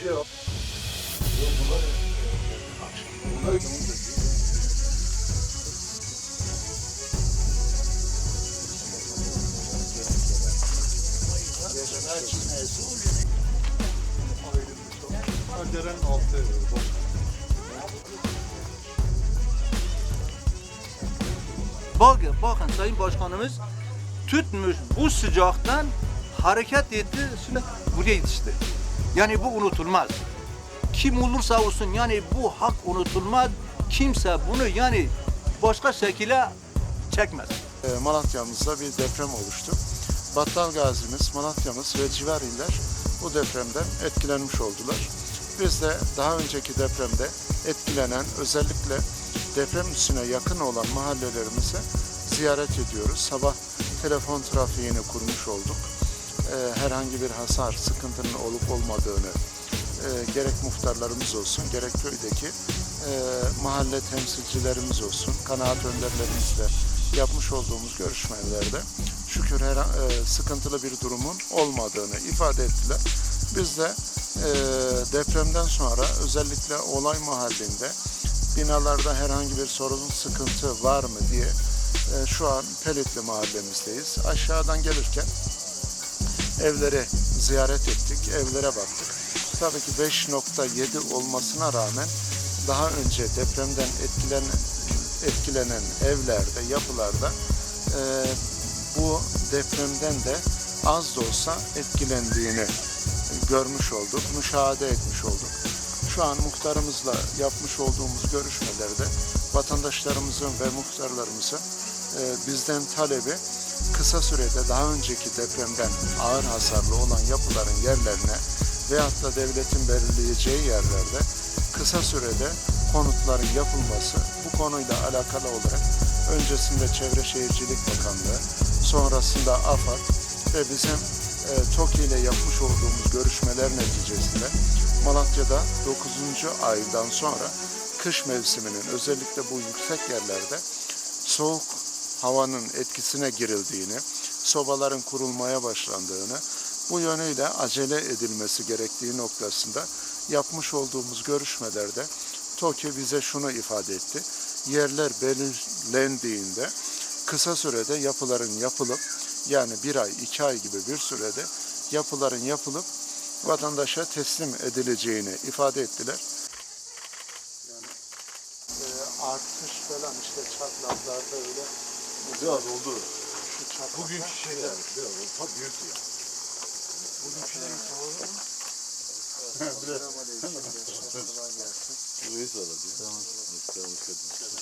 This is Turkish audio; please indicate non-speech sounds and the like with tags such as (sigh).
Şey. Yok Derenin altı. Bakın, bakın Sayın Başkanımız tutmuş bu sıcaktan hareket etti, şimdi buraya yetişti. Yani bu unutulmaz. Kim olursa olsun yani bu hak unutulmaz. Kimse bunu yani başka şekilde çekmez. E, Malatya'mızda bir deprem oluştu. Battal Gazimiz, Malatya'mız ve civar iller bu depremden etkilenmiş oldular. Biz de daha önceki depremde etkilenen özellikle deprem üstüne yakın olan mahallelerimizi ziyaret ediyoruz. Sabah telefon trafiğini kurmuş olduk. E, herhangi bir hasar, sıkıntının olup olmadığını e, gerek muhtarlarımız olsun, gerek köydeki e, mahalle temsilcilerimiz olsun, kanaat önderlerimizle yapmış olduğumuz görüşmelerde şükür her, sıkıntılı bir durumun olmadığını ifade ettiler. Biz de depremden sonra özellikle olay mahallinde binalarda herhangi bir sorun, sıkıntı var mı diye şu an Pelitli mahallemizdeyiz. Aşağıdan gelirken evleri ziyaret ettik, evlere baktık. Tabii ki 5.7 olmasına rağmen daha önce depremden etkilenen, etkilenen evlerde, yapılarda e, bu depremden de az da olsa etkilendiğini görmüş olduk, müşahede etmiş olduk. Şu an muhtarımızla yapmış olduğumuz görüşmelerde vatandaşlarımızın ve muhtarlarımızın e, bizden talebi kısa sürede daha önceki depremden ağır hasarlı olan yapıların yerlerine veyahut da devletin belirleyeceği yerlerde kısa sürede konutların yapılması bu konuyla alakalı olarak öncesinde Çevre Şehircilik Bakanlığı, sonrasında AFAD ve bizim e, TOKİ ile yapmış olduğumuz görüşmeler neticesinde Malatya'da 9. aydan sonra kış mevsiminin özellikle bu yüksek yerlerde soğuk havanın etkisine girildiğini, sobaların kurulmaya başlandığını, bu yönüyle acele edilmesi gerektiği noktasında yapmış olduğumuz görüşmelerde TOKİ bize şunu ifade etti. Yerler belirlendiğinde kısa sürede yapıların yapılıp yani bir ay, iki ay gibi bir sürede yapıların yapılıp vatandaşa teslim edileceğini ifade ettiler. Yani e, artış falan işte çatlaklarda öyle Biraz oldu. Bugünkü şeyler biraz oldu. Tabii büyük ya. Bugünkü şeyler (laughs) Selamünaleyküm. Kolay gelsin. Burayı sağladı. Tamam.